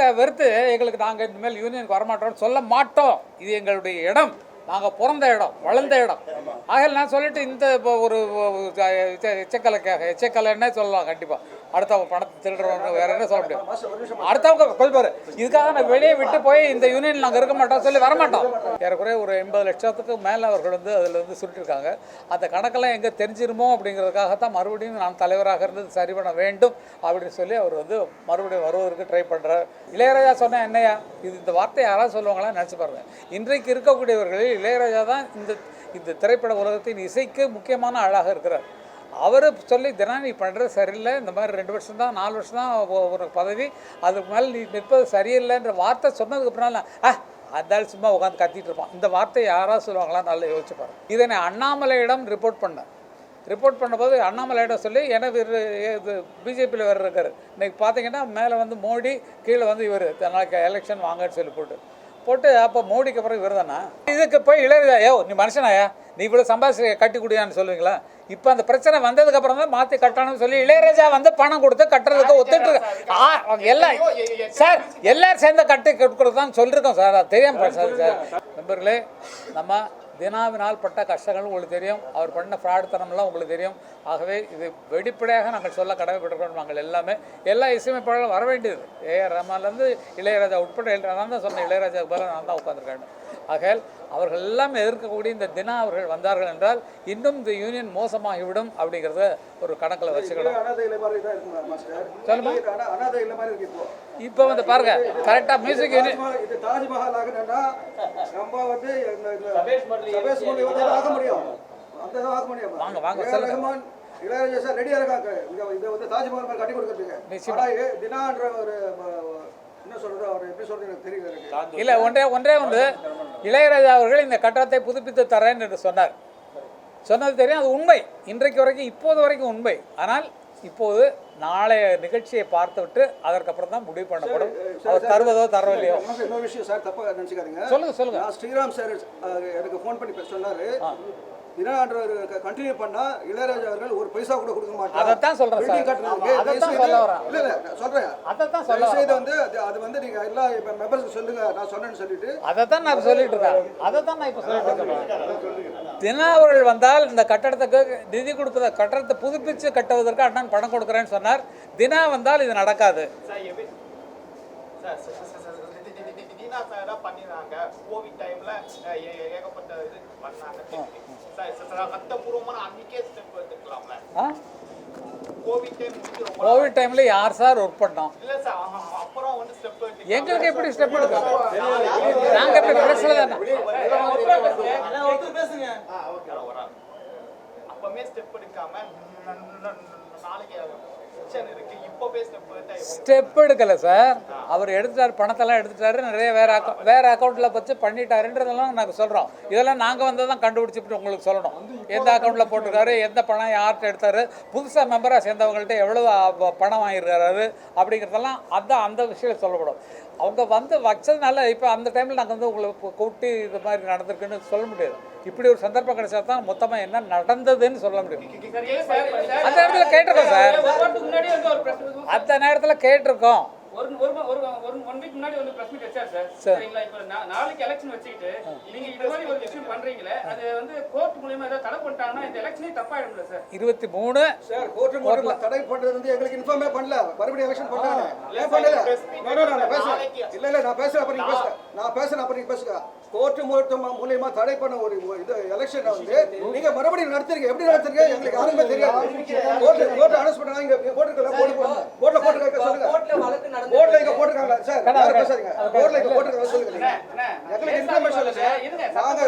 நாங்கள் வெறுத்து எங்களுக்கு நாங்கள் இனிமேல் யூனியனுக்கு வரமாட்டோம்னு சொல்ல மாட்டோம் இது எங்களுடைய இடம் நாங்கள் பிறந்த இடம் வளர்ந்த இடம் ஆகல நான் சொல்லிட்டு இந்த இப்போ ஒரு எச்சக்கலைக்காக எச்சக்கலைன்னே சொல்லலாம் கண்டிப்பாக அடுத்தவங்க பணத்தை திருடுறவங்க வேற என்ன சொல்ல முடியும்? அடுத்தவங்க கொஞ்சம் இதுக்காக நான் வெளியே விட்டு போய் இந்த யூனியன் நாங்கள் இருக்க மாட்டோம் சொல்லி வரமாட்டோம். ஏறக்குறைய ஒரு எண்பது லட்சத்துக்கு மேலே அவர்கள் வந்து அதில் வந்து சுருட்டிருக்காங்க. அந்த கணக்கெல்லாம் எங்கே தெரிஞ்சிருமோ அப்படிங்கிறதுக்காக தான் மறுபடியும் நான் தலைவராக இருந்தது சரி பண்ண வேண்டும் அப்படின்னு சொல்லி அவர் வந்து மறுபடியும் வருவதற்கு ட்ரை பண்ணுறார் இளையராஜா சொன்ன என்னையா? இது இந்த வார்த்தை யாராவது சொல்லுவாங்களா நினச்சி பாருங்க. இன்றைக்கு இருக்கக்கூடியவர்களில் இளையராஜா தான் இந்த இந்த திரைப்பட உலகத்தின் இசைக்கு முக்கியமான ஆளாக இருக்கிறார். அவர் சொல்லி தினம் நீ பண்ணுறது சரியில்லை. இந்த மாதிரி ரெண்டு வருஷம் தான் நாலு வருஷம் தான் ஒரு பதவி. அதுக்கு மேலே நீ நிற்பது சரியில்லைன்ற வார்த்தை சொன்னதுக்கு அப்புறம் ஆ அந்த சும்மா உட்காந்து கத்திட்டு இருப்பான். இந்த வார்த்தை யாராவது சொல்லுவாங்களா? நல்லா யோசிச்சு பாருங்க. இதை நான் அண்ணாமலையிடம் ரிப்போர்ட் பண்ணேன். ரிப்போர்ட் பண்ணும்போது அண்ணாமலையிடம் சொல்லி எனவே இது இது பிஜேபியில் வேறு இருக்கார். இன்றைக்கி பார்த்தீங்கன்னா மேலே வந்து மோடி கீழே வந்து இவர். நாளைக்கு எலெக்ஷன் வாங்கன்னு சொல்லி போட்டு. போட்டு அப்போ மோடிக்கு அப்புறம் இவர் தானா இதுக்கு போய் இளையராஜா யோ நீ மனுஷனாயா நீ இவ்வளோ சம்பாதிச்சு கட்டி குடியான்னு சொல்லுவீங்களா? இப்போ அந்த பிரச்சனை வந்ததுக்கப்புறம் தான் மாற்றி கட்டணும்னு சொல்லி இளையராஜா வந்து பணம் கொடுத்து கட்டுறதுக்கு ஒத்துட்டு எல்லாம் சார் எல்லாரும் சேர்ந்து கட்டி கொடுக்குறது தான் சொல்லியிருக்கோம் சார். அது தெரியாமல் சார். நண்பர்களே நம்ம தினாவினால் பட்ட கஷ்டங்கள் உங்களுக்கு தெரியும். அவர் பண்ண ஃப்ராடுத்தனம்லாம் உங்களுக்கு தெரியும். ஆகவே இது வெளிப்படையாக நாங்கள் சொல்ல கடமைப்பட்டிருக்கோம் நாங்கள் எல்லாமே. எல்லா இசையமைப்பாளர்களும் வர வேண்டியது. ஏஆர் ரஹ்மான்லேருந்து இளையராஜா உட்பட இளைய- நான் தான் சொன்னேன் இளையராஜாவுக்கு பதிலாக நான் தான் உட்காந்துருக்கேன் ஆகையால் அவர்கள் எல்லாமே எதிர்க்கக்கூடிய இந்த தினா அவர்கள் வந்தார்கள் என்றால் இன்னும் இந்த யூனியன் மோசமாகிவிடும் அப்படிங்கிறத ஒரு கணக்கில் வச்சுக்கணும் சொல்லுமா? இப்போ வந்து பாருங்க கரெக்டாக மியூசிக் யூனியன் இது தாஜ்மஹால் ஆகணும்னா நம்ம வந்து வாங்க, வாங்க, சொல்லுங்க. இளையராஜா சார் ரெடியா இருக்காங்க இங்க இதை வந்து தாஜ்மஹால் கட்டி கொடுக்கறதுக்கு நிச்சயமா. ஆனா இது தினான்ற ஒரு இல்லை ஒன்றே ஒன்றே வந்து இளையராஜா அவர்கள் இந்த கட்டடத்தை புதுப்பித்து தரேன் என்று சொன்னார். சொன்னது தெரியும் அது உண்மை. இன்றைக்கு வரைக்கும் இப்போது வரைக்கும் உண்மை. ஆனால் இப்போது நாளைய நிகழ்ச்சியை பார்த்துவிட்டு அதற்கப்புறம் தான் முடிவு பண்ணப்படும். அவர் தருவதோ தரவில்லையோ. இன்னொரு விஷயம் சார் தப்பா நினைச்சுக்காதீங்க. சொல்லுங்க சொல்லுங்க. நான் ஸ்ரீராம் சார் எனக்கு ஃபோன் பண்ணி சொன்னாரு. தினான்ற கண்டினியூ பண்ணா இளையராஜா அவர்கள் ஒரு பைசா கூட கொடுக்க மாட்டாங்க அதைத்தான் சொல்றேன் சார். Building கட்டுறதுக்கு அதைத்தான் தயவு சொல்ல செய்து- வரேன். இல்ல இல்ல நான் சொல்றேன் அதைத்தான் சொல்ல வரேன். வந்து அது- அது வந்து நீங்க எல்லா மெம்பர்ஸ்க்கு சொல்லுங்க நான் சொன்னேன்னு சொல்லிட்டு அதை தான் நான் சொல்லிட்டு இருக்கேன் அதை தான் நான் இப்போ சொல்லிட்டு இருக்கேன் தினா அவர்கள் வந்தால் இந்த கட்டடத்துக்கு நிதி கொடுப்பத கட்டடத்தை புதுப்பித்து கட்டுவதற்கு அண்ணன் பணம் கொடுக்குறேன்னு சொன்னார் தினா வந்தால் இது நடக்காது தீனா தான் பண்ணிருந்தாங்க கோவிட் டைம்ல ஏகப்பட்ட இது பண்ணாங்க கோவிட் டைமில் யார் சார் ஒர்க் பண்ணோம்? இல்ல சார் அ- அ- அப்புறம் வந்து ஸ்டெப் எடுத்து எங்களுக்கு எப்படி ஸ்டெப் எடுக்கிறோம் நாங்கள் எப்படி பிரச்சனை தானே அப்பமே ஸ்டெப் எடுக்காம நாளைக்கு ஸ்டெப் எடுக்கல சார் அவர் எடுத்துட்டார் பணத்தெல்லாம் எடுத்துட்டாரு நிறைய வேற அக்கௌண்ட் வேற அக்கௌண்ட்டில் வச்சு பண்ணிட்டாருன்றதெல்லாம் நாங்கள் சொல்கிறோம் இதெல்லாம் நாங்கள் வந்து தான் கண்டுபிடிச்சிட்டு உங்களுக்கு சொல்லணும். எந்த அக்கௌண்ட்டில் போட்டிருக்காரு எந்த பணம் யார்கிட்ட எடுத்தாரு புதுசாக மெம்பராக சேர்ந்தவங்கள்ட்ட எவ்வளோ பணம் வாங்கியிருக்காரு அப்படிங்கிறதெல்லாம் அதான் அந்த விஷயம் சொல்லப்படும். அவங்க வந்து வச்சதுனால இப்போ அந்த டைமில் நாங்கள் வந்து உங்களை கூ- கூப்பிட்டு இது மாதிரி நடந்திருக்குன்னு சொல்ல முடியாது. இப்படி ஒரு சந்தர்ப்பம் கிடைச்சா தான் மொத்தமாக என்ன நடந்ததுன்னு சொல்ல முடியும். அந்த இடத்துல கேட்டிருக்கோம் சார். ஒரு வாரத்துக்கு முன்னாடி வந்து ஒரு press meet- அந்த நேரத்தில் கேட்டிருக்கோம். ஒரு ஒரு ஒரு ஒரு ஒன் வீக் முன்னாடி வந்து பிரஸ் மீட் வச்சார் சார். சரி. சரிங்களா? இப்போ நா- நாளைக்கு எலெக்ஷன் வச்சுக்கிட்டு நீங்க இது மாதிரி ஒரு விஷயம் பண்றீங்களே அது வந்து கோர்ட் மூலியமா ஏதாவது தடை பண்ணிட்டாங்கன்னா இந்த எலெக்ஷனே தப்பாயிடும்ல சார். இருபத்தி மூணு சார் கோர்ட்டு மூலமா தடை பண்றது வந்து எங்களுக்கு இன்ஃபார்மே பண்ணல. மறுபடியும் எலெக்ஷன் பண்ணாங்க இல்ல இல்ல நான் பேசுறேன் நான் பேசுறேன் அப்ப நீங்க பேசுங்க. கோர்ட்டு மூலமா மூலியமா தடை பண்ண ஒரு இது எலெக்ஷன் வந்து? நீங்க மறுபடியும் நடத்துறீங்க எப்படி நடத்துறீங்க எங்களுக்கு யாருமே தெரியாது. கோர்ட் கோர்ட் அனௌன்ஸ் பண்ணாங்க இங்க போட்டுருக்கல போட்டு கோர்ட்ல போட்டுருக்க சொல்லுங்க. கோர்ட்ல இங்க போட்டுருக்காங்களா? சார் யாரும் பேசாதீங்க. கோர்ட்ல இங்க போட்டுருக்காங்க சொல்லுங்க. எங்களுக்கு இன்ஃபர்மேஷன் இல்ல நாங்க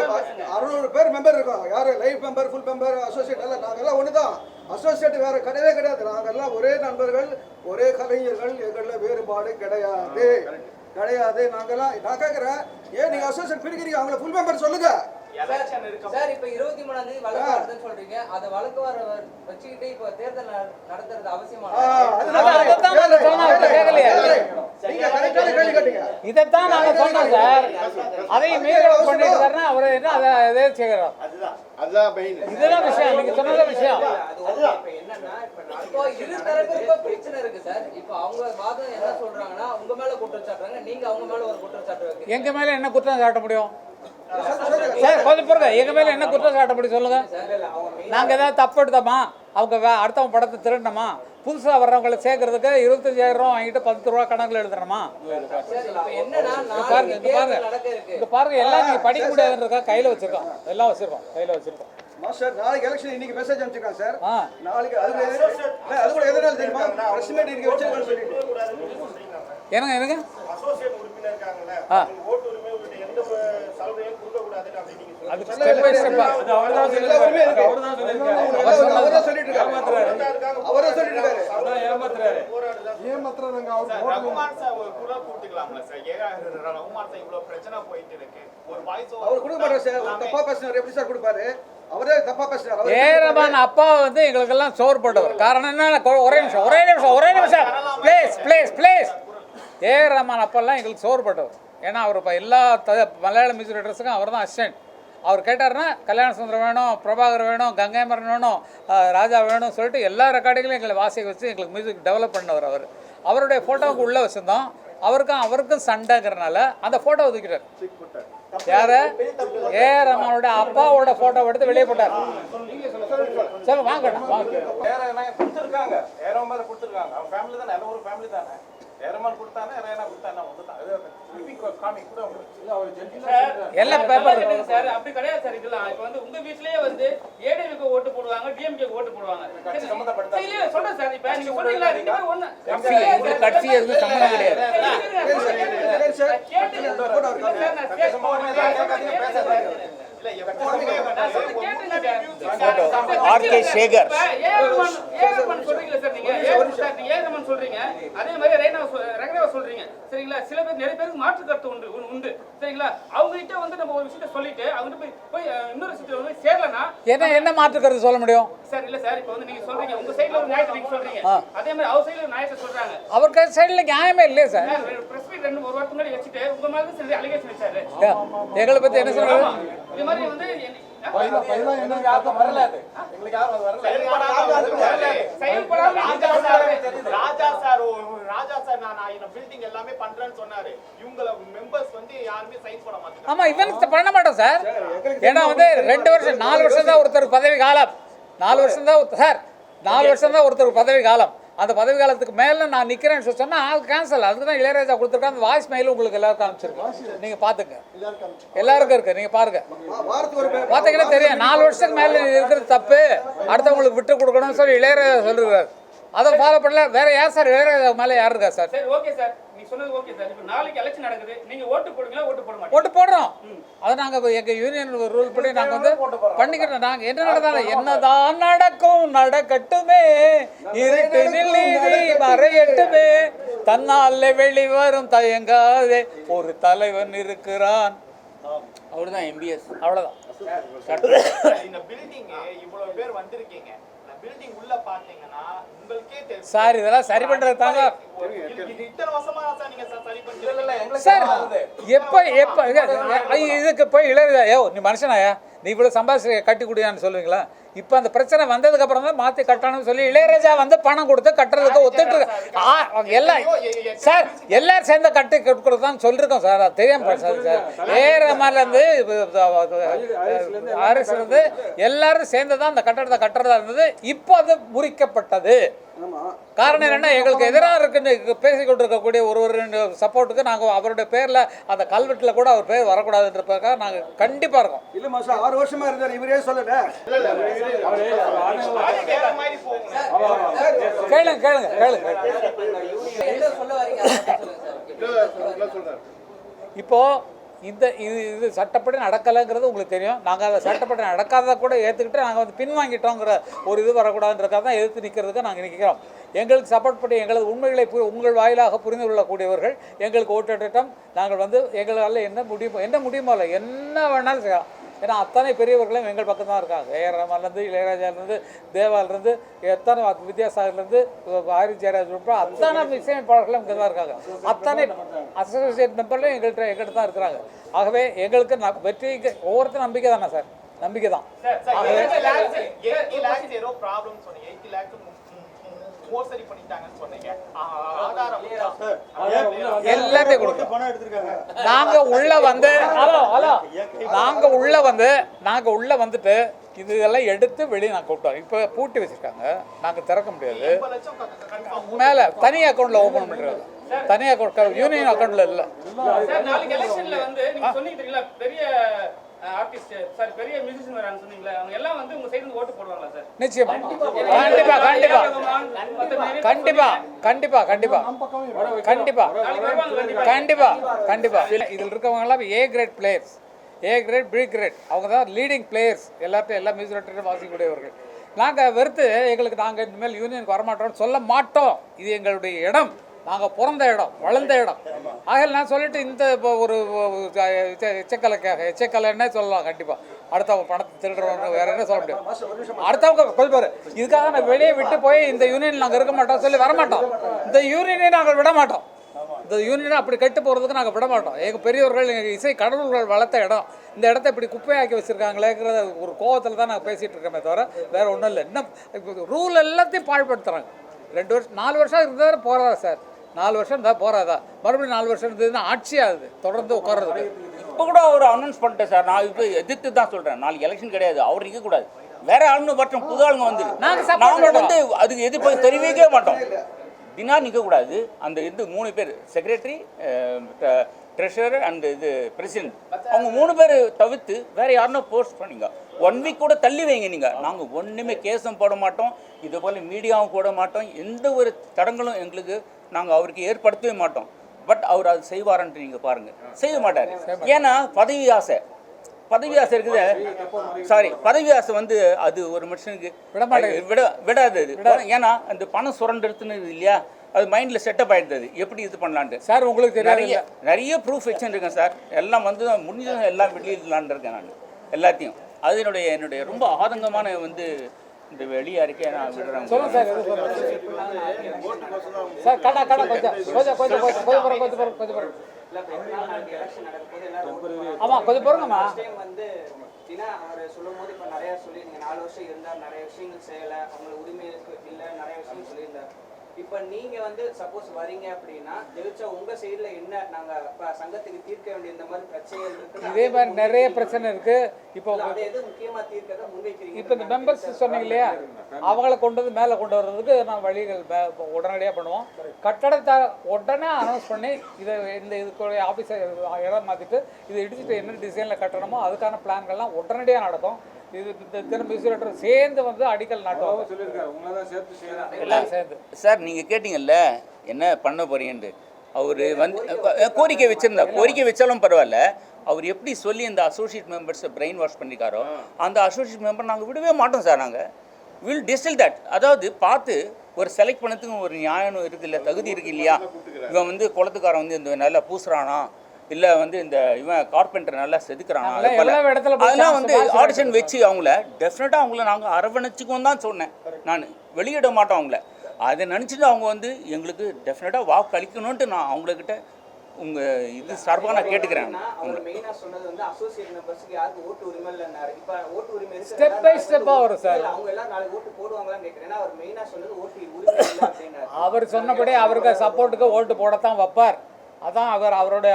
அறுநூறு பேர் மெம்பர் இருக்கோம். யாரு? Life member full member associate எல்லாம் நாங்க எல்லாம் ஒண்ணுதான். அசோசியேட் வேற கிடையவே கிடையாது. நாங்க எல்லாம் ஒரே நண்பர்கள் ஒரே கலைஞர்கள் எங்கள வேறுபாடு கிடையாது. கிடையாது. நாங்கெல்லாம் நான் கேட்கறேன் ஏன் நீங்கள் அசோசியேஷன் பிரிக்கிறீங்க? அவங்கள ஃபுல் மெம்பர் சொல்லுங்க. சார் இப்ப இருபத்தி மூணாம் தேதி வழக்கு வருதுன்னு சொல்றீங்க. அதை வழக்கு வர வச்சுக்கிட்டு இப்ப தேர்தல் நட- நடத்துறது கேட்டீங்க. இதைத்தான் நாங்க சொன்னோம் சார். அதையும் மீறி பண்ணிட்டு அவரை என்ன அதை அதே செய்கிறோம் அதுதான் அதுதான் மெயின் இதுதான் விஷயம். நீங்க சொன்னதான் விஷயம். இப்ப என்னன்னா இப்ப இப்போ இரு தரப்பிற்கும் பிரச்சனை இருக்கு சார். இப்போ அவங்க வாதம் என்ன சொல்றாங்கன்னா உங்க மேல குற்றம் சாட்டுறாங்க நீங்க அவங்க மேல ஒரு குற்றம் சாட்டு வைக்கிறீங்க. எங்க மேல என்ன குற்றம் சாட்ட முடியும்? சார் கொஞ்சம் பொறுங்க எங்க மேல என்ன குற்றம் சாட்ட முடியும் சொல்லுங்க? நாங்க ஏதாவது தப்பு எடுத்தோமா? அவங்க அடுத்தவங்க படத்தை திருடணுமா? புதுசா வர்றவங்களை சேர்க்கறதுக்கு இருபத்தஞ்சாயிரம் ரூபா வாங்கிட்டு பத்து ரூபா கணக்குல எழுதுறோமா சார் இப்போ என்னன்னா பாருங்க, இங்க பாருங்க. இங்க பாருங்க எல்லாம் நீங்க படிக்க முடியாதுன்றக்கா கையில வச்சிருக்கோம். எல்லாம் வச்சிருக்கோம் கையில வச்சிருக்கோம். மாஸ்டர் நாளைக்கு எலெக்ஷன் இன்னைக்கு மெசேஜ் அனுப்பிச்சிருக்காங்க சார். ஆ. நாளைக்கு அது இல்ல, அது கூட எதனால தெரியுமா? பிரஸ் மீட் இன்னைக்கு வச்சிருக்கான்னு சொல்லிட்டு. என்னங்க என்னங்க? அசோசியேட் உறுப்பினர் இருக்காங்கல்ல ஆ. அவங்க ஓட்டு அது ஸ்டெப். அவர்தான் சொல்லிட்டு இருக்காரு அவரே ரகுமான் சார் ஒரு குரல் கொடுத்துக்கலாம்ல சார். ஏன் ரகுமான் சார் இவ்வளவு பிரச்சனை போயிட்டு இருக்கு. ஒரு வாய்ஸ் அவர் கொடுக்க மாட்டார் சார். ஒரு தப்பா பேசினார். எப்படி சார் கொடுப்பாரு? அவரே தப்பா பேசினார். ஏரமான் அப்பா வந்து எங்களுக்கெல்லாம் சோறு போட்டவர். காரணம் என்ன ஒரே நிமிஷம் ஒரே நிமிஷம் ஒரே நிமிஷம். Please please please A Rahman அப்பெல்லாம் எங்களுக்கு சோறு போட்டவர்? ஏன்னா அவர் இப்போ எல்லா த மலையாள மியூசிக் ரைட்டர்ஸுக்கும் அவர் தான் அசிஸ்டன்ட் அவர் கேட்டாருன்னா கல்யாண சுந்தரம் வேணும் பிரபாகர் வேணும் கங்கைமரன் வேணும் ராஜா வேணும் சொல்லிட்டு எல்லா ரெக்கார்டிங்களையும் எங்களை வாசிக்க வச்சு எங்களுக்கு மியூசிக் டெவலப் பண்ணவர் அவர். அவருடைய ஃபோட்டோவுக்கு உள்ளே வச்சுருந்தோம். அவருக்கும் அவருக்கும் சண்டைங்கிறனால அந்த ஃபோட்டோ ஒதுக்கிட்டார் யார? ஏ. ரமனோட அப்பாவோட ஃபோட்டோ எடுத்து வெளியே போட்டார். சரி வாங்க வாங்க. பேப்பர் சார் அப்படி கிடையாது சார் இதெல்லாம். இப்போ வந்து உங்க வீட்லயே வந்து ஏடிஎம்கே ஓட்டு போடுவாங்க டிஎம்கே ஓட்டு போடுவாங்க. கட்சி சம்மந்தப்படுத்தா- சரி, இல்ல, சொல்றேன் சார். இப்போ நீங்க சொல்றீங்களா? ரெண்டு பேரும் ஒண்ணு. கட்சி எங்களுக்கு கட்சி எதுவும் சம்மந்தம் கிடையாது. சரி சார் இல்ல எப்போதுமே ஆர்கே சேகர். ஏகமன் சொல்றீங்க? அதே மாதிரி ரேனா சொ- ரங்கராவ சொல்றீங்க. சரிங்களா? சில பேர் நிறைய பேருக்கு மாற்று கருத்து உண்டு உண்டு- சரிங்களா? அவங்க கிட்ட வந்து நம்ம ஒரு விஷயத்த சொல்லிட்டு அவங்க போய் போய் இன்னொரு விஷயத்துல வந்து சேரலனா என்ன என்ன மாற்றுக்கிறது சொல்ல முடியும்? சார் இல்ல சார் இப்போ வந்து நீங்க சொல்றீங்க. உங்க சைடுல ஒரு நியாயத்தை நீங்க சொல்றீங்க. அதே மாதிரி அவர் சைடுல ஒரு நியாயத்தை சொல்றாங்க. அவருக்கு சைடில் நியாயமே இல்லையே சார். பிரஸ் மீட் ரெண்டு ஒரு வாரத்துக்கு முன்னாடி வச்சுட்டு உங்க அலிகேஷன் வச்சாரு எங்களை பற்றி என்ன சொல்றது? ஆமா. இது மாதிரி வந்து என்ன- எங்களுக்கு யாருக்கும் வரல அது எங்களுக்கு யாரும் அது வரல செயல்படாம ராஜா சார். ராஜா சார் ஒரு- ராஜா சார் நான் பில்டிங் எல்லாமே பண்றேன்னு சொன்னாரு. இவங்கள மெம்பர்ஸ் வந்து யாருமே சைன் பண்ண மாட்டாங்க. ஆமாம் இவன் பண்ண மாட்டோம் சார். ஏன்னா வந்து ரெண்டு வருஷம் நாலு வருஷம் தான் ஒருத்தருக்கு பதவி காலம். நாலு வருஷம் தான் சார் நாலு வருஷம் தான் ஒருத்தருக்கு பதவி காலம். அந்த பதவி காலத்துக்கு மேலே நான் நிற்கிறேன்னு சொல்லி சொன்னால் அது கேன்சல் அதுக்கு தான் இளையராஜா கொடுத்துருக்கேன். அந்த வாய்ஸ் மெயில் உங்களுக்கு எல்லாருக்கும் அனுப்பிச்சிருக்கோம் நீங்கள் பார்த்துங்க எல்லாருக்கும் இருக்குது நீங்கள் பாருங்கள் பார்த்தீங்கன்னா தெரியும். நாலு வருஷத்துக்கு மேலே இருக்கிறது தப்பு. அடுத்தவங்களுக்கு விட்டு கொடுக்கணும்னு சொல்லி இளையராஜா சொல்லிருக்காரு அதை ஃபாலோ பண்ணல. வேற யார் சார்? இளையராஜா மேலே யார் இருக்கா சார்? சரி ஓகே சார் சொன்னது ஓகே சார் இப்போ நாளைக்கு எலெக்ஷன் நடக்குது. நீங்க ஓட்டு போடுவீங்களா ஓட்டு போட மாட்டீங்க? ஓட்டு போடுறோம். அதை நாங்கள் எங்கள் யூனியன் ரூல் படி நாங்கள் வந்து பண்ணிக்கிட்டோம் நாங்கள் என்ன நடந்தாலும் என்னதான் நடக்கும் நடக்கட்டுமே. இருட்டினில் நீதி மறையட்டுமே. தன்னாலே வெளிவரும் தயங்காதே. ஒரு தலைவன் இருக்கிறான். அவர்தான் எம்பிஎஸ் அவ்வளோதான் இந்த பில்டிங் இவ்வளவு பேர் வந்திருக்கீங்க. இந்த பில்டிங் உள்ள பாத்தீங்கன்னா உங்களுக்கே தெரியும் சார் இதெல்லாம் சரி பண்ணுறது தாங்க சார் எப்போ எப்போ இதுக்கு போய் இளையராஜா ஏ நீ மனுஷனாயா நீ இவ்வளோ சம்பாதிச்சு கட்டி குடியான்னு சொல்லுவீங்களா இப்போ அந்த பிரச்சனை வந்ததுக்கு அப்புறம் தான் மாற்றி கட்டணும்னு சொல்லி இளையராஜா வந்து பணம் கொடுத்து கட்டுறதுக்கு ஒத்துட்டு இருக்கு. எல்லாம் சார் எல்லாரும் சேர்ந்து கட்டி கொடுக்குறதுதான் சொல்லியிருக்கோம் சார் அது தெரியாம சார் சார் ஏற மாதிரிலேருந்து அரசுலேருந்து எல்லாரும் சேர்ந்து தான் அந்த கட்டடத்தை கட்டுறதா இருந்தது இப்போ அது முறிக்கப்பட்டது காரணம் என்னன்னா எங்களுக்கு எதிராக இருக்குன்னு பேசிக் கொண்டிருக்கக்கூடிய ஒருவரின் சப்போர்ட்டுக்கு நாங்கள் அவருடைய பேரில் அந்த கல்வெட்டில் கூட அவர் பேர் வரக்கூடாதுன்றதுக்காக நாங்கள் கண்டிப்பாக இருக்கோம். இல்ல மாஸ்டர் ஆறு வருஷமா இருந்தார் இவரே போங்க கேளுங்க கேளுங்க கேளுங்க. இப்போ இந்த இது இது சட்டப்படி நடக்கலைங்கிறது உங்களுக்கு தெரியும். நாங்கள் அதை சட்டப்படி நடக்காததை கூட ஏற்றுக்கிட்டு நாங்கள் வந்து பின்வாங்கிட்டோங்கிற ஒரு இது வரக்கூடாதுன்றக்காக தான் எதிர்த்து நிற்கிறதுக்கு நாங்கள் நிற்கிறோம் எங்களுக்கு சப்போர்ட் பண்ணி எங்களது உண்மைகளை பு- உங்கள் வாயிலாக புரிந்து கொள்ளக்கூடியவர்கள் எங்களுக்கு ஓட்டிட்டம் நாங்கள் வந்து எங்களால் என்ன முடியுமோ என்ன முடியுமோ இல்லை என்ன வேணாலும் செய்யலாம். ஏன்னா அத்தனை பெரியவர்களும் எங்கள் பக்கம் தான் இருக்காங்க. ஏஆர் ரஹ்மான்லேருந்து இளையராஜாலேருந்து தேவாலேருந்து எத்தனை வித்யாசாகர்லேருந்து ஆரி ஜெயராஜ் உட்பட அத்தனை இசையமைப்பாளர்களும் இங்கே தான் இருக்காங்க. அத்தனை அசோசியேட் மெம்பர்லையும் எங்கள்கிட்ட எங்கள்கிட்ட தான் இருக்கிறாங்க. ஆகவே எங்களுக்கு ந- வெற்றிக்கு ஒவ்வொருத்தரும் நம்பிக்கை தானே சார் நம்பிக்கை தான் மோசடி பண்ணிட்டாங்கன்னு சொன்னீங்க. ஆதாரம் எல்லாத்தையும் நாங்க உள்ள வந்து ஹலோ ஹலோ. நாங்க உள்ள வந்து நாங்க உள்ள வந்துட்டு இது எல்லாம் எடுத்து வெளியே நான் கூப்பிட்டோம் இப்போ பூட்டி வச்சிருக்காங்க. நாங்க திறக்க முடியாது. 80 லட்சம் க- க- confirm. மேல தனி அக்கௌண்ட்ல ஓபன் பண்றது. தனி அக்கௌண்ட் யூனியன் அக்கௌண்ட்ல இல்ல. ஆர்டிஸ்ட் சாரி பெரிய மியூசிஷியன் வராங்க சொன்னீங்களா அவங்க எல்லாம் வந்து உங்க சைடு ஓட்டு போடுவாங்களா சார்? நிச்சயமா. கண்டிப்பா கண்டிப்பா. கண்டிப்பா. கண்டிப்பா. கண்டிப்பா கண்டிப்பா. நாளைக்கு வருவாங்க கண்டிப்பா. கண்டிப்பா. கண்டிப்பா. இதில் இருக்கவங்க எல்லாம் A grade players A grade B grade அவங்க தான் லீடிங் பிளேயர்ஸ் எல்லாத்தையும் எல்லா மியூசிக் டேரக்டரும் வாசிக்கக்கூடியவர்கள். நாங்கள் வெறுத்து எங்களுக்கு நாங்கள் இனிமேல் யூனியனுக்கு வரமாட்டோம்னு சொல்ல மாட்டோம். இது எங்களுடைய இடம். நாங்கள் பிறந்த இடம் வளர்ந்த இடம். ஆக நான் சொல்லிட்டு இந்த இப்போ ஒரு எச்சக்கலைக்காக எச்சக்கலைன்னே சொல்லலாம் கண்டிப்பாக அடுத்தவங்க பணத்தை திருடுறவங்க வேற என்ன சொல்ல முடியும்? அடுத்தவங்க கொஞ்சம் இதுக்காக நான் வெளியே விட்டு போய் இந்த யூனியன் நாங்கள் இருக்க மாட்டோம் சொல்லி வரமாட்டோம். இந்த யூனியனை நாங்கள் விட மாட்டோம். இந்த யூனியனை அப்படி கெட்டு போகிறதுக்கு நாங்கள் விட மாட்டோம். எங்கள் பெரியவர்கள் எங்கள் இசை கடவுள்கள் வளர்த்த இடம் இந்த இடத்த இப்படி குப்பையாக்கி வச்சுருக்காங்களேங்கிற ஒரு கோவத்தில் தான் நாங்கள் பேசிகிட்டு இருக்கோமே தவிர வேறு ஒன்றும் இல்லை. இன்னும் ரூல் எல்லாத்தையும் பாழ்படுத்துகிறாங்க ரெண்டு வருஷம் நாலு வருஷம் இருந்தது போகிறதா சார்? நாலு வருஷம் இருந்தால் போகிறாதா மறுபடியும் நாலு வருஷம் இருந்ததுன்னா ஆட்சி ஆகுது தொடர்ந்து உட்கார்றதுக்கு இப்போ கூட அவர் அனௌன்ஸ் பண்ணிட்டேன் சார். நான் இப்போ எதிர்த்து தான் சொல்கிறேன் நாளைக்கு எலெக்ஷன் கிடையாது. அவர் இருக்கக்கூடாது வேற ஆளுங்க மற்றும் புது ஆளுங்க வந்து நாங்கள். வந்து அதுக்கு எதிர்ப்பு தெரிவிக்கவே மாட்டோம். தினா நிற்கக்கூடாது அந்த இது மூணு பேர். செக்ரட்டரி ட்ரெஷரர் அண்ட் இது பிரசிடென்ட் அவங்க மூணு பேர் தவிர்த்து வேற யாருன்னா போஸ்ட் பண்ணீங்க. ஒன் வீக் கூட தள்ளி வைங்க நீங்கள் நாங்கள் ஒன்றுமே கேஸும் போட மாட்டோம். இது போல் மீடியாவும் போட மாட்டோம். எந்த ஒரு தடங்களும் எங்களுக்கு நாங்கள் அவருக்கு ஏற்படுத்தவே மாட்டோம். பட் அவர் அது செய்வாருன்ட்டு நீங்கள் பாருங்கள் செய்ய மாட்டார். ஏன்னா பதவி ஆசை. பதவி ஆசை இருக்குது. சாரி பதவி ஆசை வந்து அது ஒரு மனுஷனுக்கு விட. விட விடாது அது. ஏன்னா அந்த பணம் சுரண்டெடுத்துன்னு இல்லையா? அது மைண்டில் செட்டப் ஆயிடுது. எப்படி இது பண்ணலான்ட்டு. சார் உங்களுக்கு தெரியாது நிறைய நிறைய ப்ரூஃப் வச்சுருக்கேன் சார். எல்லாம் வந்து முடிஞ்சதும் எல்லாம் வெளியிடலான் இருக்கேன் நான். எல்லாத்தையும். அது என்னுடைய என்னுடைய ரொம்ப ஆதங்கமான வந்து இந்த வெளியே அறிக்கை நான் விடுறேன். சார் கடை கடை கொஞ்சம். கொஞ்சம் கொஞ்சம் கொஞ்சம் கொஞ்சம் பொறுங்க, கொஞ்சம் பொறுங்க, கொஞ்சம் பொறுங்க. இல்ல இப்ப எப்படின்னா நாளைக்கு election நடக்கும்போது எல்லாரும் vote போடுவாங்க. ஆமா கொஞ்சம் time வந்து தினா அவர் சொல்லும்போது இப்ப நிறைய சொல்லி நீங்க நாலு வருஷம் இருந்தார் நிறைய விஷயங்கள் செய்யல. அவங்களுக்கு உரிமை இருக்கு இல்ல நிறைய விஷயம் சொல்லியிருந்தார். இப்ப நீங்க வந்து சப்போஸ் வரீங்க அப்படின்னா ஜெயிச்சா உங்க சைடுல என்ன நாங்க இப்ப சங்கத்துக்கு தீர்க்க வேண்டிய இந்த மாதிரி பிரச்சனைகள் இருக்கு இதே மாதிரி நிறைய பிரச்சனை இருக்கு. இப்போ அதை எது முக்கியமா தீர்க்கறத முன்வைக்கிறீங்க? இப்போ இந்த மெம்பர்ஸ் சொன்னீங்க இல்லையா? அவங்கள கொண்டு வந்து மேலே கொண்டு வர்றதுக்கு நான் வழிகள் உடனடியாக பண்ணுவோம். கட்டடத்தை உடனே அனௌன்ஸ் பண்ணி இதை இந்த இதுக்குடைய ஆஃபீஸை இடம் மாற்றிட்டு இதை இடிச்சுட்டு என்ன டிசைனில் கட்டணுமோ அதுக்கான பிளான்கள்லாம் உடனடியாக நடக்கும். இது திரும்ப சேர்ந்து வந்து அடிக்கல் நாட்டுவாங்க. எல்லாம் சேர்ந்து. சார் நீங்கள் கேட்டிங்கல்ல என்ன பண்ண போறீங்கன்ட்டு. அவர் வந்து கோரிக்கை வச்சிருந்தா கோரிக்கை வச்சாலும் பரவாயில்ல. அவர் எப்படி சொல்லி இந்த அசோசியேட் மெம்பர்ஸை பிரெயின் வாஷ் பண்ணிருக்காரோ அந்த அசோசியேட் மெம்பர் நாங்கள் விடவே மாட்டோம் சார் நாங்கள் வில் டிஸ்டில் தட் அதாவது பார்த்து ஒரு செலக்ட் பண்ணதுக்கு ஒரு நியாயம் இருக்கு இல்லை தகுதி இருக்கு இல்லையா? இவன் வந்து குளத்துக்காரன் வந்து இந்த நல்லா பூசுறானா? இல்லை வந்து இந்த இவன் கார்பெண்டர் நல்லா செதுக்குறானா. அதெல்லாம் வந்து ஆடிஷன் வச்சு அவங்கள டெஃபினட்டாக அவங்கள நாங்கள் அரவணைச்சிக்குவோம் தான் சொன்னேன். நான் வெளியிட மாட்டோம் அவங்கள. அதை நினச்சிட்டு அவங்க வந்து எங்களுக்கு டெஃபினட்டாக வாக்கு அளிக்கணும்ன்ட்டு நான் அவங்கக்கிட்ட உங்கள் இது சார்பாக நான் கேட்டுக்கிறேன். ஏன்னா, அவர் மெயினா சொன்னது வந்து அசோசியேட் மெம்பர்ஸ்க்கு யாருக்கு ஓட்டு உரிமை இல்லைன்னாரு. இப்ப ஓட்டு உரிமை இருக்கு Step by step ஆ வரும் sir. அவங்க எல்லாம் நாளைக்கு ஓட்டு போடுவாங்களான்னு கேட்கிறேன் ஏன்னா அவர் மெயினா சொன்னது ஓட்டு உரிமை இல்லை அப்படின்னாரு. அவர் சொன்னபடி அவருக்கு சப்போர்ட்டுக்கு ஓட்டு போடத்தான் வைப்பார். அதான் அவர் அவருடைய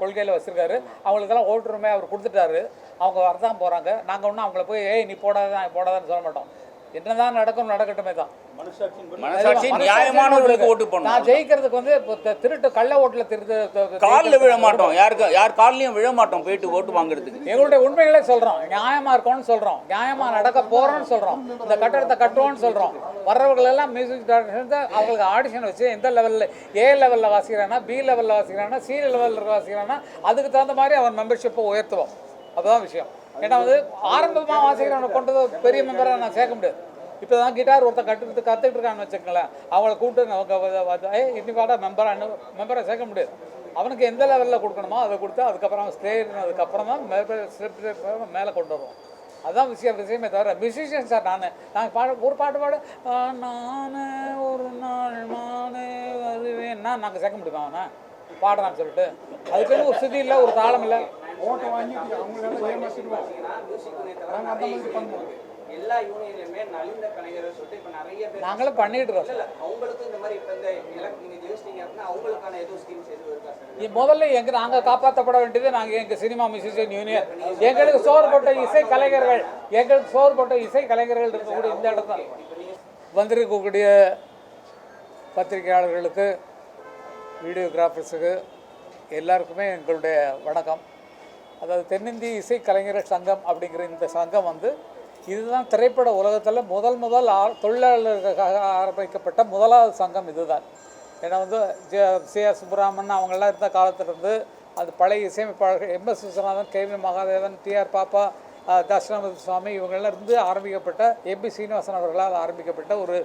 கொள்கையில் வச்சுருக்காரு. அவங்களுக்கெல்லாம் ஓட்டுரிமை அவர் கொடுத்துட்டாரு. அவங்க வரதான் போகிறாங்க நாங்கள் ஒன்றும் அவங்கள போய் ஏய் நீ போடாதான் போடாதான்னு சொல்ல மாட்டோம். என்ன தான் நடக்கும் நடக்கட்டுமே தான் மனசாட்சி நியாயமானவர்களுக்கு ஓட்டு நான் பண்ணணும் ஜெயிக்கிறதுக்கு வந்து திருட்டு கள்ள ஓட்டில் திருட்டு காலில் விழ மாட்டோம். யாருக்கு யார் கால்லையும் விழ மாட்டோம் போயிட்டு ஓட்டு வாங்குறதுக்கு. எங்களுடைய உண்மைகளே சொல்றோம். நியாயமா இருக்கோம்னு சொல்றோம். நியாயமா நடக்க போறோம்னு சொல்றோம். இந்த கட்டடத்தை கட்டுவோம்னு சொல்றோம். வர்றவர்கள் எல்லாம் மியூசிக் டைரக்டர் அவங்களுக்கு ஆடிஷன் வச்சு எந்த லெவலில் ஏ லெவலில் வாசிக்கிறானா பி லெவலில் வாசிக்கிறானா சி லெவலில் வாசிக்கிறானா அதுக்கு தகுந்த மாதிரி அவன் மெம்பர்ஷிப்பை உயர்த்துவோம். அதுதான் விஷயம். ஏன்னா வந்து ஆரம்பமாக வாசிக்கிறவனை கொண்டு வந்து பெரிய மெம்பராக நான் சேர்க்க முடியாது. இப்போ தான் கிட்டார் ஒருத்தன் கற்றுக்கிட்டு கற்றுக்கிட்டு இருக்கான்னு வச்சுக்கங்களேன். அவங்கள கூப்பிட்டு அவங்க வ- வ- இன்னைக்கு மெம்பராக மெம்பரை சேர்க்க முடியாது. அவனுக்கு எந்த லெவலில் கொடுக்கணுமோ அதை கொடுத்து அதுக்கப்புறம் அவன் அதுக்கப்புறம் தான் ஸ்டெப் ஸ்டெப் மேலே கொண்டு வருவோம் அதுதான் விஷயம் விஷயமே தவிர மியூசிஷியன் சார் நான். நாங்கள் பாட ஒரு பாட்டு பாட நான் ஒரு நாள் மானே வருவேன்னா நாங்கள் சேர்க்க முடியுமா அவனை? பாடுறான்னு சொல்லிட்டு. அதுக்குன்னு ஒரு ஸ்திதி இல்லை ஒரு தாளம் இல்லை. ஓட்டை வாங்கி அவங்களால ஏமாத்திடுவோம் எல்லா யூனியன்லயுமே நலிந்த கலைஞர்கள் சொல்லிட்டு இப்ப நிறைய பேர் நாங்களும் பண்ணிட்டு இருக்கோம். இல்ல அவங்களுக்கும் இந்த மாதிரி இப்ப இந்த elect- நீங்க ஜெயிச்சிட்டீங்க அப்படின்னா அவங்களுக்கான எதுவும் ஸ்கீம்ஸ் எதுவும் இருக்கா சார். இ- முதல்ல எங்க நாங்க காப்பாற்றப்பட வேண்டியது நாங்க எங்க சினிமா மியூசிஷியன் யூனியன் எங்களுக்கு சோறு போட்ட இசை கலைஞர்கள் எங்களுக்கு சோறு போட்ட இசை கலைஞர்கள் இருக்கக்கூடிய இந்த இடத்துல வந்திருக்கக்கூடிய பத்திரிகையாளர்களுக்கு வீடியோகிராஃபர்ஸுக்கு எல்லாருக்குமே எங்களுடைய வணக்கம். அதாவது தென்னிந்திய இசை கலைஞர்கள் சங்கம் அப்படிங்கிற இந்த சங்கம் வந்து இதுதான் திரைப்பட உலகத்தில் முதல் முதல் ஆ தொழிலாளர்களுக்காக ஆரம்பிக்கப்பட்ட முதலாவது சங்கம் இதுதான். ஏன்னா வந்து ஜே சிஆர் சுப்புராமன் அவங்கெல்லாம் இருந்த காலத்திலிருந்து அது பழைய இசையமைப்பாளர்கள் M S Viswanathan K V Mahadevan T R Pappa தர்ஷனாமத சுவாமி இவங்கள்லாம் இருந்து ஆரம்பிக்கப்பட்ட எம்பி சீனிவாசன் அவர்களால் ஆரம்பிக்கப்பட்ட ஒரு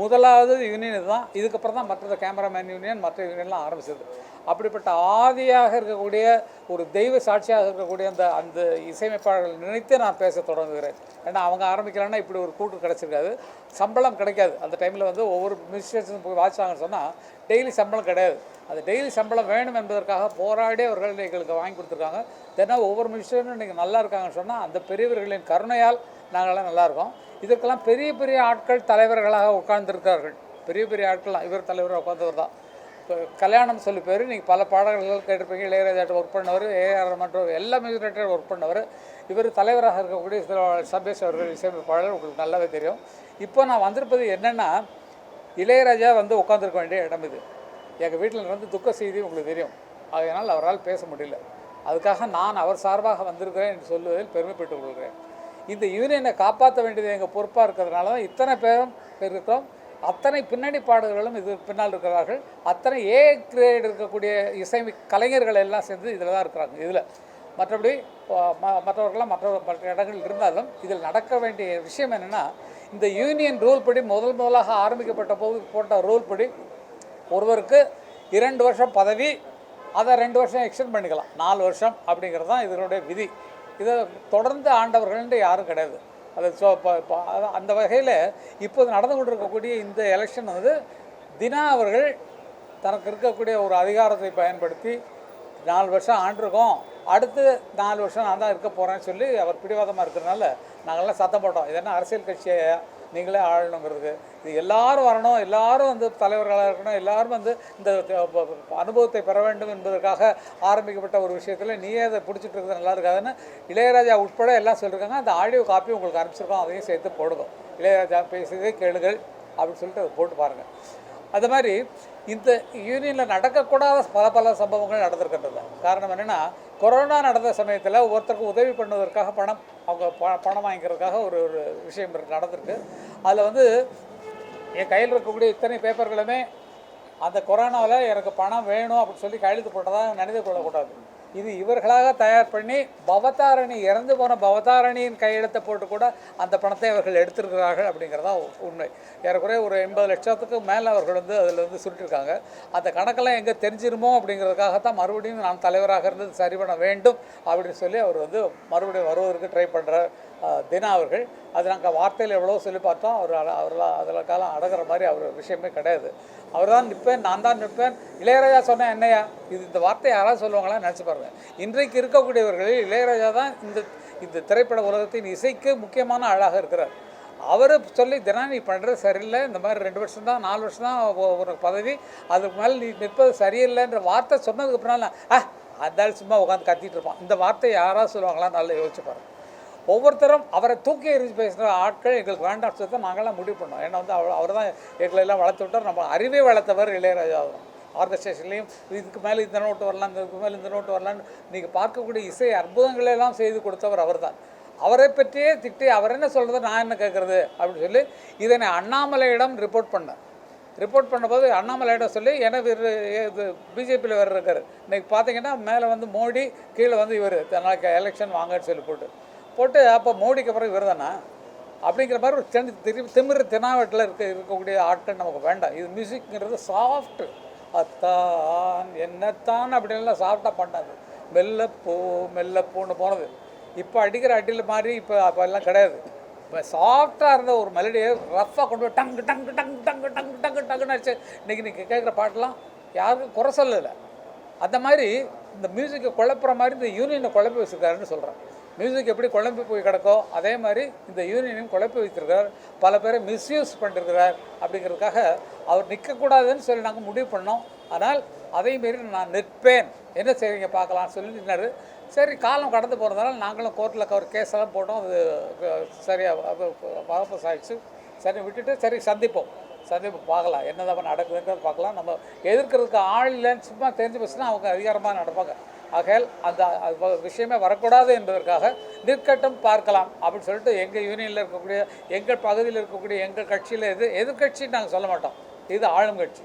முதலாவது யூனியன் இதுதான். இதுக்கப்புறம் தான் மற்ற கேமராமேன் யூனியன் மற்ற யூனியன்லாம் ஆரம்பிச்சது. அப்படிப்பட்ட ஆதியாக இருக்கக்கூடிய ஒரு தெய்வ சாட்சியாக இருக்கக்கூடிய அந்த அந்த இசையமைப்பாளர்கள் நினைத்து நான் பேச தொடங்குகிறேன். ஏன்னா அவங்க ஆரம்பிக்கலன்னா இப்படி ஒரு கூட்டு கிடச்சிருக்காது. சம்பளம் கிடைக்காது. அந்த டைமில் வந்து ஒவ்வொரு மினிஸ்ட்ரேஷன் போய் வாட்சாங்கன்னு சொன்னால் டெய்லி சம்பளம் கிடையாது. அது டெய்லி சம்பளம் வேணும் என்பதற்காக போராடி அவர்கள் எங்களுக்கு வாங்கி கொடுத்துருக்காங்க. தினம் ஒவ்வொரு மிஷினும் இன்றைக்கி நல்லா இருக்காங்கன்னு சொன்னால் அந்த பெரியவர்களின் கருணையால் நாங்களாம் நல்லா இருக்கோம். இதற்கெல்லாம் பெரிய பெரிய ஆட்கள் தலைவர்களாக உட்கார்ந்துருக்கார்கள் பெரிய பெரிய ஆட்கள்லாம் இவர் தலைவராக உட்கார்ந்தவர் தான். இப்போ கல்யாணம் சொல்லி பேர் நீங்கள் பல பாடல்கள் கேட்டிருப்பீங்க. இளையராஜாட்ட ஒர்க் பண்ணவர் ஏஆர் மற்றும் எல்லா மியூசிக் ஒர்க் பண்ணவர். இவர் தலைவராக இருக்கக்கூடிய சில சபேஷ் அவர்கள் இசையமைப்பாளர் உங்களுக்கு நல்லாவே தெரியும். இப்போ நான் வந்திருப்பது என்னென்னா இளையராஜா வந்து உட்காந்துருக்க வேண்டிய இடம் இது. எங்கள் வீட்டில் இருந்து துக்க செய்தி உங்களுக்கு தெரியும். அதனால் அவரால் பேச முடியல. அதுக்காக நான் அவர் சார்பாக வந்திருக்கிறேன் என்று சொல்லுவதில் பெருமைப்பட்டுக் கொள்கிறேன். இந்த யூனியனை காப்பாற்ற வேண்டியது எங்கள் பொறுப்பாக இருக்கிறதுனால தான் இத்தனை பேரும் இருக்கிறோம். அத்தனை பின்னணி பாடல்களும் இது பின்னால் இருக்கிறார்கள். அத்தனை ஏ கிரேட் இருக்கக்கூடிய இசை கலைஞர்கள் எல்லாம் சேர்ந்து இதில் தான் இருக்கிறாங்க. இதில் மற்றபடி மற்றவர்கள்லாம் மற்ற மற்ற இடங்கள் இருந்தாலும் இதில் நடக்க வேண்டிய விஷயம் என்னென்னா இந்த யூனியன் ரூல் படி முதல் முதலாக ஆரம்பிக்கப்பட்ட போது போட்ட ரூல் படி ஒருவருக்கு இரண்டு வருஷம் பதவி அதை ரெண்டு வருஷம் எக்ஸ்டெண்ட் பண்ணிக்கலாம். நாலு வருஷம் அப்படிங்கிறது தான் இதனுடைய விதி. இதை தொடர்ந்து ஆண்டவர்கள்ன்ட்டு யாரும் கிடையாது. அது ஸோ இப்போ அந்த வகையில் இப்போது நடந்து கொண்டிருக்கக்கூடிய இந்த எலெக்ஷன் வந்து தினா அவர்கள் தனக்கு இருக்கக்கூடிய ஒரு அதிகாரத்தை பயன்படுத்தி நாலு வருஷம் ஆண்டிருக்கோம். அடுத்து நாலு வருஷம் நான் தான் இருக்க போகிறேன்னு சொல்லி அவர் பிடிவாதமாக இருக்கிறனால நாங்கள்லாம் சத்தம் போட்டோம். இது என்ன அரசியல் கட்சியை? நீங்களே ஆளணுங்கிறது. இது எல்லாரும் வரணும் எல்லாரும் வந்து தலைவர்களாக இருக்கணும் எல்லாரும் வந்து இந்த அனுபவத்தை பெற வேண்டும் என்பதற்காக ஆரம்பிக்கப்பட்ட ஒரு விஷயத்தில் நீயே அதை பிடிச்சிட்டு இருக்கிறது நல்லா இருக்காதுன்னு இளையராஜா உட்பட எல்லாம் சொல்லியிருக்காங்க அந்த ஆடியோ காப்பி உங்களுக்கு அனுப்பிச்சிருக்கோம். அதையும் சேர்த்து போடுங்க இளையராஜா பேசியதே கேளுங்கள் அப்படின்னு சொல்லிட்டு அதை போட்டு பாருங்கள் அது மாதிரி இந்த யூனியனில் நடக்கக்கூடாத பல பல சம்பவங்கள் நடந்திருக்கின்றது காரணம் என்னென்னா கொரோனா நடந்த சமயத்தில் ஒருத்தருக்கு உதவி பண்ணுவதற்காக பணம் அவங்க ப பணம் வாங்கிக்கிறதுக்காக ஒரு ஒரு விஷயம் நடந்திருக்கு. அதில் வந்து என் கையில் இருக்கக்கூடிய இத்தனை பேப்பர்களுமே அந்த கொரோனாவில் எனக்கு பணம் வேணும் அப்படின்னு சொல்லி கையெழுத்து போட்டதாக நினைத்து கொள்ளக்கூடாது. இது இவர்களாக தயார் பண்ணி பவதாரணி இறந்து போன பவதாரணியின் கையெழுத்தை போட்டு கூட அந்த பணத்தை அவர்கள் எடுத்திருக்கிறார்கள் அப்படிங்கிறதா உண்மை. ஏறக்குறைய ஒரு எண்பது லட்சத்துக்கு மேலே அவர்கள் வந்து அதில் வந்து சுருட்டிருக்காங்க. அந்த கணக்கெல்லாம் எங்கே தெரிஞ்சிருமோ அப்படிங்கிறதுக்காகத்தான் மறுபடியும் நான் தலைவராக இருந்து சரி பண்ண வேண்டும் அப்படின்னு சொல்லி அவர் வந்து மறுபடியும் வருவதற்கு ட்ரை பண்ணுற தினா அவர்கள். அது நாங்கள் வார்த்தையில் எவ்வளோ சொல்லி பார்த்தோம். அவர் அவரெல்லாம் அதில் காலம் அடங்குற மாதிரி அவர் விஷயமே கிடையாது. அவர் தான் நிற்பேன் நான் தான் நிற்பேன் இளையராஜா சொன்னேன் என்னையா? இது இந்த வார்த்தை யாராவது சொல்லுவாங்களா நினச்சி பாருங்கள் இன்றைக்கு இருக்கக்கூடியவர்களில் இளையராஜா தான் இந்த இந்த திரைப்பட உலகத்தின் இசைக்கு முக்கியமான ஆளாக இருக்கிறார். அவர் சொல்லி தினம் நீ பண்ணுறது சரியில்லை இந்த மாதிரி ரெண்டு வருஷம் தான் நாலு வருஷம் தான் ஒரு உனக்கு பதவி அதுக்கு மேலே நீ நிற்பது சரியில்லைன்ற வார்த்தை சொன்னதுக்கு அப்புறம் ஆ அந்த சும்மா உட்காந்து கத்திட்டு இருப்பான். இந்த வார்த்தை யாராவது சொல்லுவாங்களா நல்லா யோசிச்சு பாருங்க. ஒவ்வொருத்தரும் அவரை தூக்கி எறிஞ்சு பேசுகிற ஆட்கள் எங்களுக்கு வேண்டாம் சொல்லி நாங்கள்லாம் முடிவு பண்ணோம். ஏன்னா வந்து அவர் அவர் தான் எங்களை எல்லாம் வளர்த்து விட்டார். நம்ம அறிவை வளர்த்தவர் இளையராஜா தான் ஆர்கஸ்ட்ரேஷன்லேயும் இதுக்கு மேலே இந்த நோட்டு வரலாம் இதுக்கு மேலே இந்த நோட்டு வரலான்னு நீங்கள் பார்க்கக்கூடிய இசை அற்புதங்களை எல்லாம் செய்து கொடுத்தவர் அவர்தான். அவரை பற்றியே திட்டி அவர் என்ன சொல்கிறது நான் என்ன கேட்குறது அப்படின்னு சொல்லி இதனை அண்ணாமலையிடம் ரிப்போர்ட் பண்ணேன் ரிப்போர்ட் பண்ணும்போது அண்ணாமலையிடம் சொல்லி எனக்கு இது பிஜேபியில் வேறு இருக்கார். இன்றைக்கி பார்த்தீங்கன்னா மேலே வந்து மோடி கீழே வந்து இவர். நாளைக்கு எலெக்ஷன் வாங்கன்னு சொல்லி போட்டு. போட்டு அப்போ மோடிக்கு பிறகு விருதானா அப்படிங்கிற மாதிரி ஒரு தென் திரு திமிர தினாவட்டில் இருக்க இருக்கக்கூடிய ஆட்கள் நமக்கு வேண்டாம். இது மியூசிக்ங்கிறது சாஃப்ட் அத்தான் என்னத்தான் அப்படின்லாம் சாஃப்டாக பண்ணாது. மெல்ல போ மெல்ல போன்னு போனது. இப்போ அடிக்கிற அடியில் மாதிரி இப்போ அப்போ எல்லாம் கிடையாது. இப்போ சாஃப்டாக இருந்த ஒரு மெலடியை ரஃப்பாக கொண்டு போய் டங்கு டங்கு டங்கு டங்கு டங்கு டங்கு டங்குன்னு ஆச்சு இன்றைக்கி நீங்கள் கேட்குற பாட்டெல்லாம் யாருக்கும் குறை சொல்லலை. அந்த மாதிரி இந்த மியூசிக்கை குழப்புற மாதிரி இந்த யூனியனை குழப்பி வச்சிருக்காருன்னு சொல்கிறேன் மியூசிக் எப்படி குழம்பி போய் கிடக்கோ அதே மாதிரி இந்த யூனியனையும் குழப்பி வைத்திருக்கிறார். பல பேரை மிஸ்யூஸ் பண்ணிருக்கிறார் அப்படிங்கிறதுக்காக அவர் நிற்கக்கூடாதுன்னு சொல்லி நாங்கள் முடிவு பண்ணோம். ஆனால் அதே மாரி நான் நிற்பேன். என்ன செய்வீங்க பார்க்கலாம்னு சொல்லி நின்னாரு. சரி காலம் கடந்து போகிறதுனால நாங்களும் கோர்ட்டில் ஒரு கேஸ் எல்லாம் போட்டோம். அது சரியாக அது வாபஸ் ஆகிடுச்சு சரி விட்டுட்டு சரி சந்திப்போம். சந்திப்பு பார்க்கலாம். என்னதான் நடக்குதுன்றது பார்க்கலாம். நம்ம எதிர்க்கிறதுக்கு ஆள் இல்லைன்னு சும்மா தெரிஞ்சு போச்சுன்னா அவங்க அதிகாரமாக நடப்பாங்க. ஆகையால் அந்த அது விஷயமே வரக்கூடாது என்பதற்காக நிற்கட்டும் பார்க்கலாம் அப்படின்னு சொல்லிட்டு எங்கள் யூனியனில் இருக்கக்கூடிய எங்கள் பகுதியில் இருக்கக்கூடிய எங்கள் கட்சியில் எது எதிர்கட்சின்னு நாங்கள் சொல்ல மாட்டோம். இது ஆளும் கட்சி.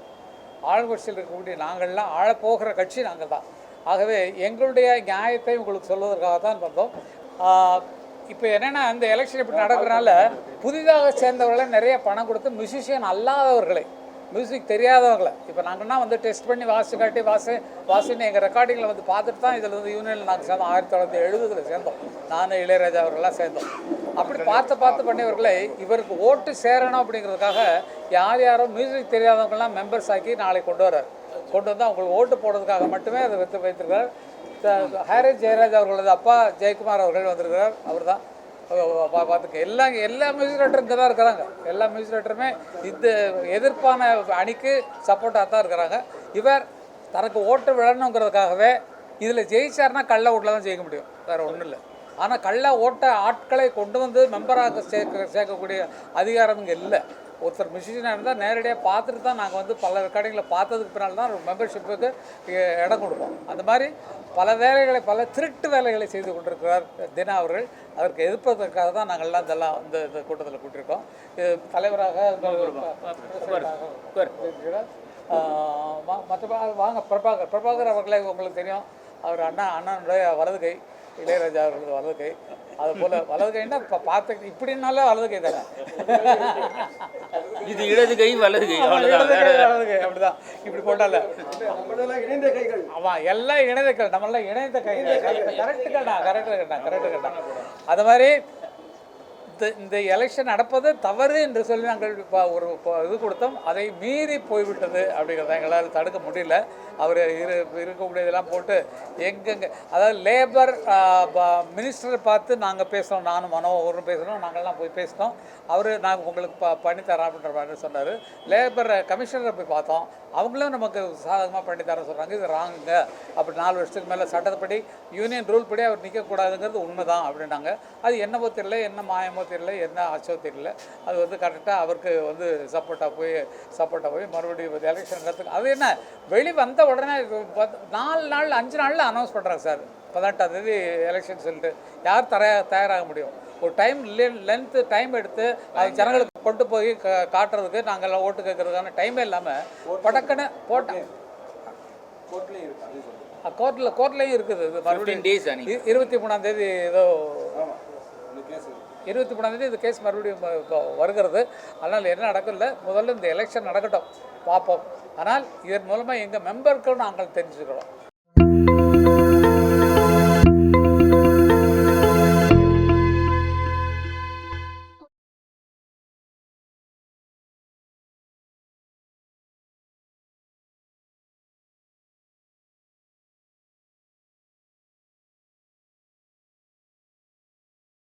ஆளுங்கட்சியில் இருக்கக்கூடிய நாங்கள்லாம் ஆளப்போகிற கட்சி நாங்கள் தான் ஆகவே எங்களுடைய நியாயத்தை உங்களுக்கு சொல்வதற்காக தான் வந்தோம். இப்போ என்னென்னா இந்த எலெக்ஷன் இப்படி நடக்கிறனால புதிதாக சேர்ந்தவர்களை நிறைய பணம் கொடுத்து மியூசிஷியன் அல்லாதவர்களை மியூசிக் தெரியாதவங்களை. இப்போ நாங்கள்னா வந்து டெஸ்ட் பண்ணி வாசு காட்டி வாசி வாசின்னு எங்கள் ரெக்கார்டிங்கில் வந்து பார்த்துட்டு தான் இதில் வந்து யூனியனில் நாங்கள் சேர்ந்தோம். ஆயிரத்தி தொள்ளாயிரத்தி எழுபதில் சேர்ந்தோம். நான் இளையராஜா அவர்கள்லாம் சேர்ந்தோம். அப்படி பார்த்து பார்த்து பண்ணியவர்களை இவருக்கு ஓட்டு சேரணும் அப்படிங்கிறதுக்காக யார் யாரோ மியூசிக் தெரியாதவங்கலாம் மெம்பர்ஸ் ஆக்கி நாளைக்கு கொண்டு வர்றார். கொண்டு வந்து அவங்களுக்கு ஓட்டு போடுறதுக்காக மட்டுமே அதை வைத்து வைத்திருக்கிறார். த- ஹாரிஸ் ஜெயராஜ் அவர்களது அப்பா ஜெயக்குமார் அவர்கள் வந்திருக்கிறார். அவர் தான் பார்த்துக்க எல்லா எல்லா மியூசிக் ரைட்டரும் இங்கே தான் இருக்கிறாங்க எல்லா மியூசிக் ரைட்டருமே இந்த எதிர்ப்பான அணிக்கு சப்போர்ட்டாக தான் இருக்கிறாங்க. இவர் தனக்கு ஓட்டு விழணுங்கிறதுக்காகவே இதில் ஜெயிச்சார்னா கள்ள ஓட்டில் தான் ஜெயிக்க முடியும். வேறு ஒன்றும் இல்லை. ஆனால் கள்ள ஓட்ட ஆட்களை கொண்டு வந்து மெம்பராக சேர்க்க சேர்க்கக்கூடிய அதிகாரம் இங்கே இல்லை. ஒருத்தர் மியூசிஷியனாக இருந்தால் நேரடியாக பார்த்துட்டு தான் நாங்கள் வந்து பல ரெக்கார்டிங்கில் பார்த்ததுக்கு பின்னால் தான் மெம்பர்ஷிப்புக்கு இடம் கொடுப்போம். அந்த மாதிரி பல வேலைகளை பல திருட்டு வேலைகளை செய்து கொண்டிருக்கிறார் தினா அவர்கள். அதற்கு எதிர்ப்பதற்காக தான் நாங்கள் எல்லாம் இதெல்லாம் இந்த இந்த கூட்டத்தில் கூட்டியிருக்கோம் இது தலைவராக மற்ற வாங்க பிரபாகர் பிரபாகர் அவர்களை உங்களுக்கு தெரியும். அவர் அண்ணா அண்ணனுடைய வலது கை இளையராஜா அவர்களது வலது கை அது போல் வலது கைன்னா இப்போ பார்த்து இப்படின்னாலே வலது கை தானே இது இடது கை வலது கை இடது கை, வலது கை அப்படிதான் இப்படி போட்டால இணைந்த கைகள் ஆமாம் எல்லாம் இணைந்த கை நம்மளாம் இணைந்த கை கரெக்டு கண்ணா கரெக்டு கண்ணா கரெக்டு கண்ணா அது மாதிரி இந்த இந்த எலெக்ஷன் நடப்பது தவறு என்று சொல்லி நாங்கள் இப்போ ஒரு இது கொடுத்தோம். அதை மீறி போய்விட்டது அப்படிங்கிறத எங்களால் தடுக்க முடியல. அவர் இரு இருக்கக்கூடியதெல்லாம் போட்டு எங்கெங்க அதாவது லேபர் மினிஸ்டரை பார்த்து நாங்கள் பேசுகிறோம் நானும் மனோகரும் அவரும் பேசுகிறோம் நாங்கள்லாம் போய் பேசினோம் அவர் நாங்கள் உங்களுக்கு ப பண்ணித்தரோம் அப்படின்ற மாதிரி சொன்னார். லேபர் கமிஷனரை போய் பார்த்தோம். அவங்களும் நமக்கு சாதகமாக பண்ணித்தரேன் சொல்கிறாங்க இது ராங்குங்க அப்படி நாலு வருஷத்துக்கு மேலே சட்டப்படி யூனியன் ரூல் படி அவர் நிற்கக்கூடாதுங்கிறது உண்மை தான் அப்படின்னாங்க. அது என்னவோ தெரியல. என்ன மாயமோ தெரியல என்ன ஆச்சோ தெரியல. அது வந்து கரெக்டாக அவருக்கு வந்து சப்போர்ட்டாக போய் சப்போர்ட்டாக போய் மறுபடியும் எலெக்ஷன் நடத்துக்கு அது என்ன? வெளி வந்த உடனே நாலு நாள் அஞ்சு நாளில் அனௌன்ஸ் பண்ணுறாங்க சார். பதினெட்டாம் தேதி எலெக்ஷன் சொல்லிட்டு. யார் தர தயாராக முடியும்? ஒரு டைம் லென்த்து டைம் எடுத்து அது ஜனங்களுக்கு கொண்டு போய் காட்டுறதுக்கு நாங்கள் ஓட்டு கேட்கறதுக்கான டைமே இல்லாமல் படக்குன்னு போட்டேன் கோர்ட்டில் கோர்ட்லேயும் இருக்குது இது மறுபடியும். இருபத்தி மூணாம் தேதி ஏதோ இருபத்தி மூணாந்தேதி இந்த கேஸ் மறுபடியும் இப்போ வருகிறது. அதனால் என்ன நடக்கல? முதல்ல இந்த எலெக்ஷன் நடக்கட்டும். பார்ப்போம். ஆனால் இதன் மூலமாக எங்கள் மெம்பருக்கு நாங்கள் தெரிஞ்சுக்கிறோம்.